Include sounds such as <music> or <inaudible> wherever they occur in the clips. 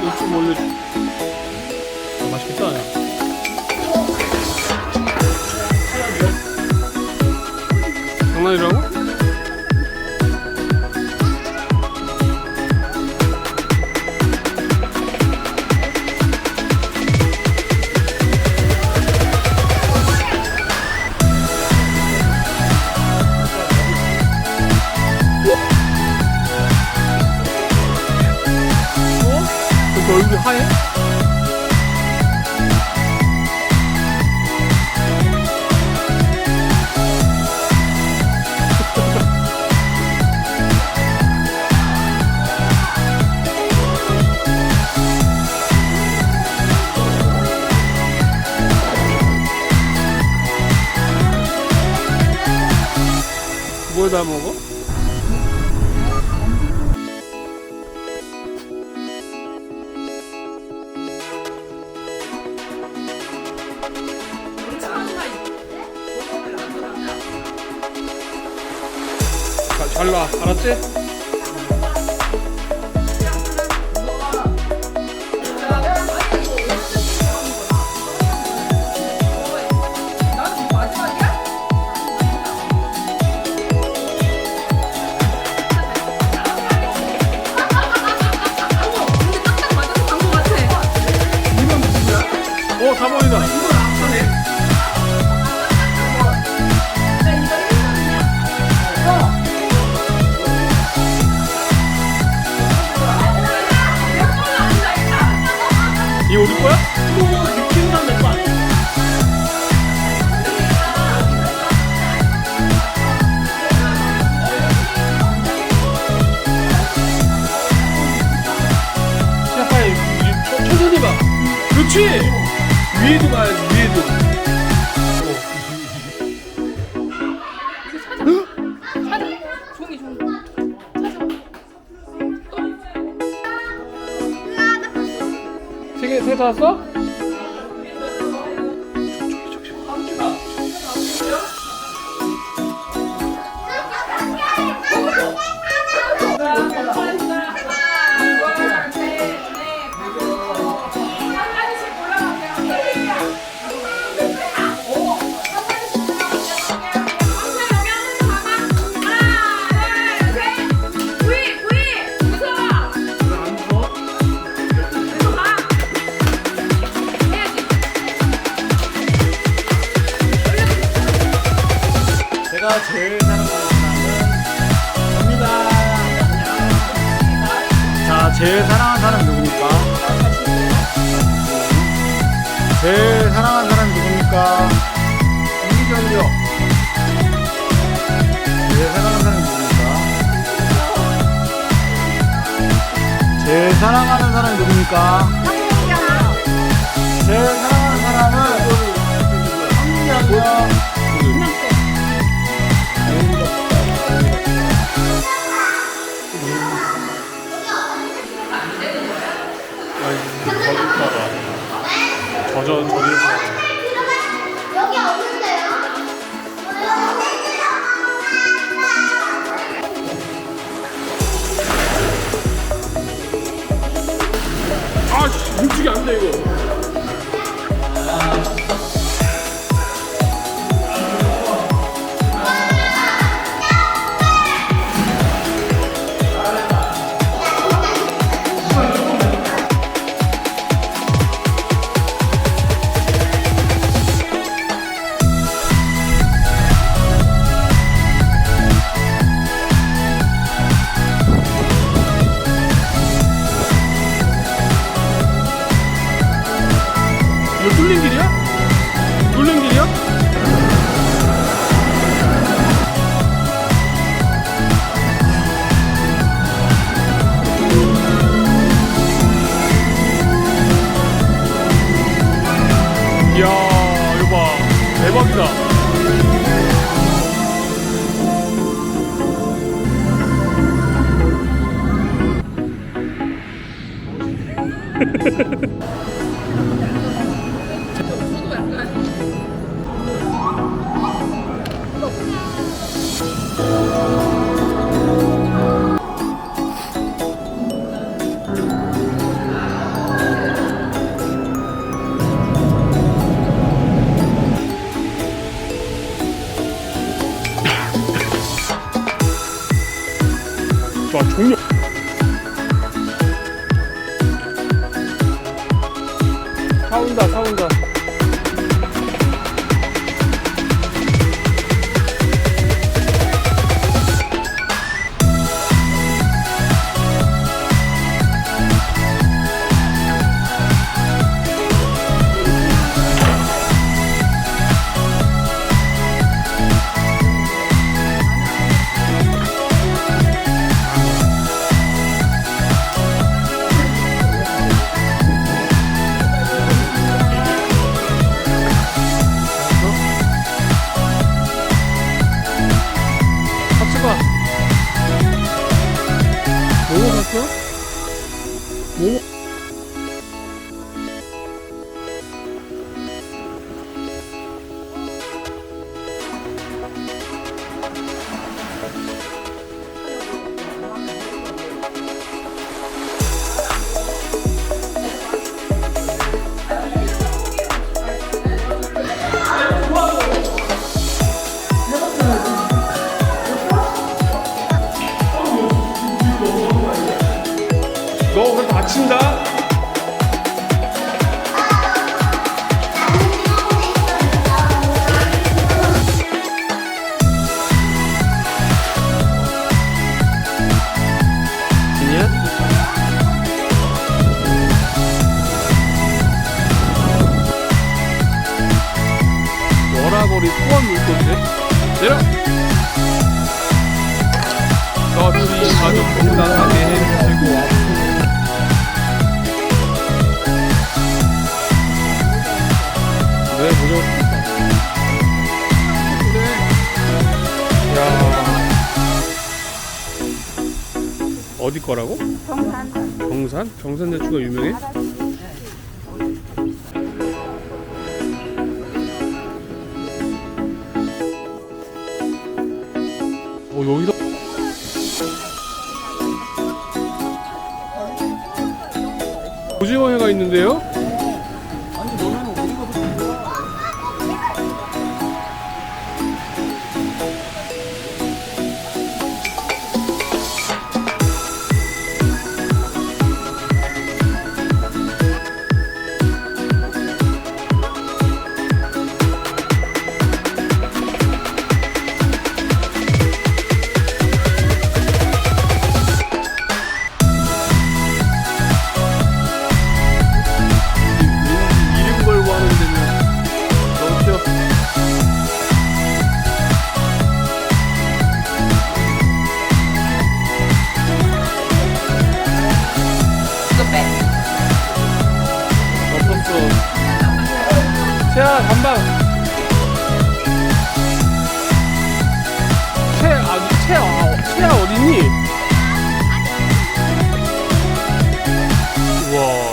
이쪽 원래 아, 맛있겠다. 야. 장난이라고? 너 얼굴이 하얘? 뭘다 먹어? 잘 놔. 알았지? 이거 우리 거야? 느낌만 천- 천천히 봐. 그렇지. 위에도 봐야지. 위에도. 세개 세 찾았어? 제가 제일 사랑하는 사람은 접니다. 자, 제일 사랑하는 사람 누굽니까? 제일 사랑하는 사람 누굽니까? 이기정이요. 제일 사랑하는 사람 누굽니까? 제일 사랑하는 사람 누굽니까? 제일 사랑하는 것 같아. 여기 없는데요? 아씨 움직이 안돼 이거. 뚫린 길이야? 뚫린 길이야? 이야, 이거 봐. 대박이다. <laughs> 와 종료. 차 온다 차 온다 가족 건강하게 해주시고 왜 무조건 야 어디 거라고? 정산. 경산? 경산 대추가 유명해? 어 여기다 오징어회가 있는데요? 채아, 단방. 채, 아, 채, 아, 채아 어딨니? 우와.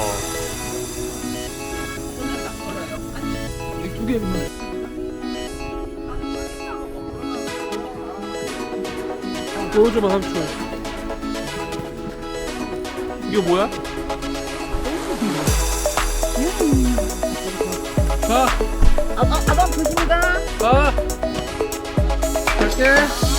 보여줘봐, 삼촌. 이거 뭐야? 가! 아빠 보신가? 가! 갈게!